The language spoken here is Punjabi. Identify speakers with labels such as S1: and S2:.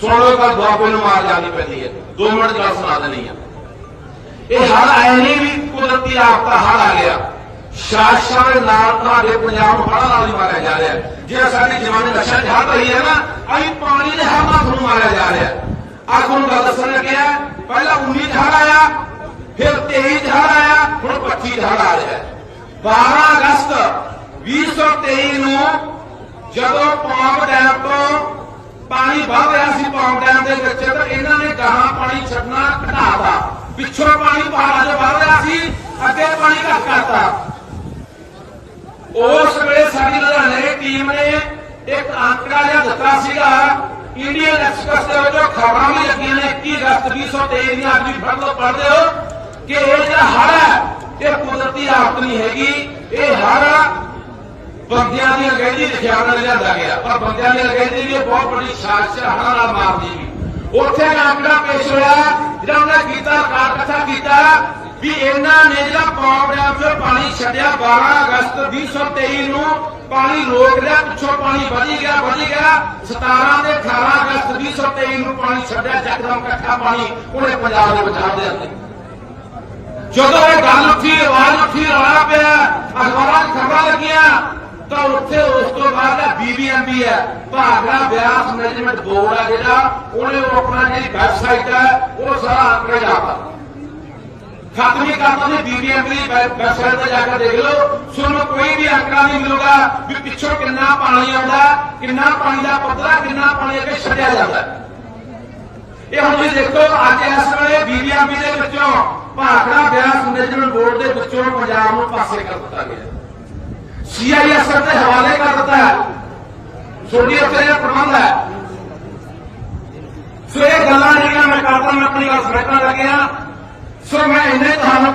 S1: ਸੁਣ ਲਓ ਕੱਲ ਦੁਆਬੇ ਨੂੰ ਮਾਰ ਜਾਣੀ ਪੈਂਦੀ ਹੈ 2 ਮਿੰਟ ਗੱਲ ਸੁਣਾ ਦੇਣੀ ਆ ਇਹ ਹੜ ਆਏ ਨਹੀਂ ਵੀ ਕੁਦਰਤੀ ਆਫਤਾ ਹੜ ਆ ਗਿਆ ਸ਼ਾਸਕਾਂ ਨਾਲ ਤੁਹਾਡੇ ਪੰਜਾਬ ਨੂੰ ਨਾਲ ਹੀ ਮਾਰਿਆ ਜਾ ਰਿਹਾ ਜਿਹੜਾ ਸਾਡੇ ਜਵਾਨੀ ਨਸ਼ਾ ਚ ਰਹੀ ਹੈ ਨਾ, ਅਸੀਂ ਪਾਣੀ ਦੇ ਹੜ ਨਾਲ ਤੁਹਾਨੂੰ ਮਾਰਿਆ ਜਾ ਰਿਹਾ ਹੈ। ਤੁਹਾਨੂੰ ਗੱਲ ਦੱਸਣ ਲੱਗਿਆ ਪਹਿਲਾਂ 19 ਚ ਹੜ ਆਇਆ, ਫਿਰ 23 ਚ ਆਇਆ, ਹੁਣ 25 ਚ ਆ ਰਿਹਾ ਹੈ। 12 ਅਗਸਤ 2023 ਨੂੰ ਜਦੋਂ ਪੌਂਗ ਡੈਮ ਤੋਂ ਪਾਣੀ ਵਧ ਰਿਹਾ ਸੀ ਪੌਂਗ ਡੈਮ ਦੇ ਵਿੱਚ, ਤਾਂ ਇਹਨਾਂ ਨੇ ਗਾਹਾਂ ਪਾਣੀ ਛੱਡਣਾ ਘਟਾਤਾ ਪਿੱਛੋਂ ਪਾਣੀ ਪਹਾੜਾਂ 'ਚ ਵਧ ਰਿਹਾ ਸੀ, ਅੱਗੇ ਪਾਣੀ ਘੱਟ ਕਰਤਾ। ਉਸ ਵੇਲੇ ਸਾਡੀ ਲੁਧਿਆਣੇ ਟੀਮ ਨੇ ਇੱਕ ਅੰਕੜਾ ਜਿਹਾ ਦਿੱਤਾ ਸੀਗਾ ਇੰਡੀਅਨ ਐਕਸਪ੍ਰੈਸ ਦੇ ਵਿੱਚ ਖਬਰਾਂ ਵੀ ਲੱਗੀਆਂ ਨੇ 21 ਅਗਸਤ 2023 ਦੀਆਂ ਅੱਜ ਵੀ ਫੜ ਲਓ, ਪੜ੍ਹਦੇ ਹੋ, ਕਿ ਇਹ ਜਿਹੜਾ ਹੜ੍ਹ ਹੈ, ਇਹ ਕੁਦਰਤੀ ਆਫਤ ਨਹੀਂ ਹੈਗੀ, ਇਹ ਹੜ੍ਹ ਬੰਦਿਆਂ ਦੀ ਅਗੈਦੀ ਖਿਆਲ ਨਾਲ ਲਿਆਂਦਾ ਗਿਆ। ਪਰ ਬੰਦਿਆਂ ਦੀ ਅਗੈਦੀ ਵੀ ਬਹੁਤ ਵੱਡੀ ਸਾਜ਼ਿਸ਼ ਹੈ, ਨਾਲ ਮਾਰਦੀ ਵੀ। ਉੱਥੇ ਆંકੜਾ ਪੇਸ਼ ਹੋਇਆ ਜਿਹੜਾ ਉਹਨੇ ਕੀਤਾ ਕਾਰ ਕਥਾ ਕੀਤਾ ਵੀ ਇਹਨਾਂ ਨੇ ਜਿਹੜਾ ਪੌਂਗ ਡੈਮ ਤੋਂ ਪਾਣੀ ਛੱਡਿਆ 12 ਅਗਸਤ 2023 ਨੂੰ ਪਾਣੀ ਰੋਕ ਲਿਆ ਪਿੱਛੋਂ ਪਾਣੀ ਵਧੀ ਗਿਆ ਵਧੀ ਗਿਆ। 17 ਤੇ 18 ਅਗਸਤ 2023 ਨੂੰ ਪਾਣੀ ਛੱਡਿਆ ਜੱਕਦਮ ਇਕੱਠਾ ਪਾਣੀ ਉਹਨੇ ਪੰਜਾਬ ਦੇ ਵਿੱਚ ਦੇ ਅੰਦਰ ਜਦੋਂ ਇਹ ਗੱਲ ਉੱਠੀ ਆਵਾਜ਼ ਉੱਠੀ ਰੌਲਾ ਪਿਆ ਅਖਬਾਰਾਂ 'ਚ ਖਬਰਾਂ ਲੱਗੀਆਂ ਤਾਂ ਉੱਥੇ ਉਸ ਤੋਂ ਬਾਅਦ ਹੈ ਬੀਬੀਐਮਬੀ ਹੈ। ਭਾਗੜਾ ਬਿਆਸ ਮੈਨੇਜਮੈਂਟ ਬੋਰਡ ਹੈ ਜਿਹੜਾ, ਉਹਨੇ ਉਹ ਆਪਣਾ ਜਿਹੜੀ ਵੈਬਸਾਈਟ ਹੈ, ਉਹ ਸਾਰਾ ਆંકੜਾ ਜਾਪਾ ਹੀ ਕਰਤਾ ਨੇ ਬੀਬੀਐਮ ਦੀ ਵੈਬਸਾਈਟ ਤੇ ਜਾ ਕੇ ਦੇਖ ਲਓ। ਤੁਹਾਨੂੰ ਕੋਈ ਵੀ ਅੰਕੜਾ ਨਹੀਂ ਮਿਲੂਗਾ ਵੀ ਪਿੱਛੋਂ ਕਿੰਨਾ ਪਾਣੀ ਆਉਂਦਾ, ਕਿੰਨਾ ਪਾਣੀ ਦਾ ਪੱਧਰ, ਕਿੰਨਾ ਪਾਣੀ ਅੱਗੇ ਛੱਡਿਆ ਜਾਂਦਾ। ਇਹ ਹੁਣ ਤੁਸੀਂ ਦੇਖੋ, ਅੱਜ ਇਸ ਵੇਲੇ ਬੀਬੀਐਮ ਦੇ ਵਿੱਚੋਂ ਭਾਖੜਾ ਬਿਆਸ ਮੈਨੇਜਮੈਂਟ ਬੋਰਡ ਦੇ ਵਿੱਚੋਂ ਪੰਜਾਬ ਨੂੰ ਪਾਸੇ ਕਰ ਦਿੱਤਾ ਗਿਆ। ਸੀਆਈਐਸਐਫ ਦੇ ਹਵਾਲੇ ਕਰ ਦਿੱਤਾ ਹੈ ਛੋਟੀ ਉੱਤੇ ਇਹ ਪ੍ਰਬੰਧ ਹੈ ਸੋ ਇਹ ਗੱਲਾਂ ਜਿਹੜੀਆਂ ਮੈਂ ਕਰਦਾ ਮੈਂ ਆਪਣੀ ਗੱਲ ਸਮਝਣ ਲੱਗਿਆ ਸੋ ਮੈਂ ਇੰਨੇ ਤੁਹਾਨੂੰ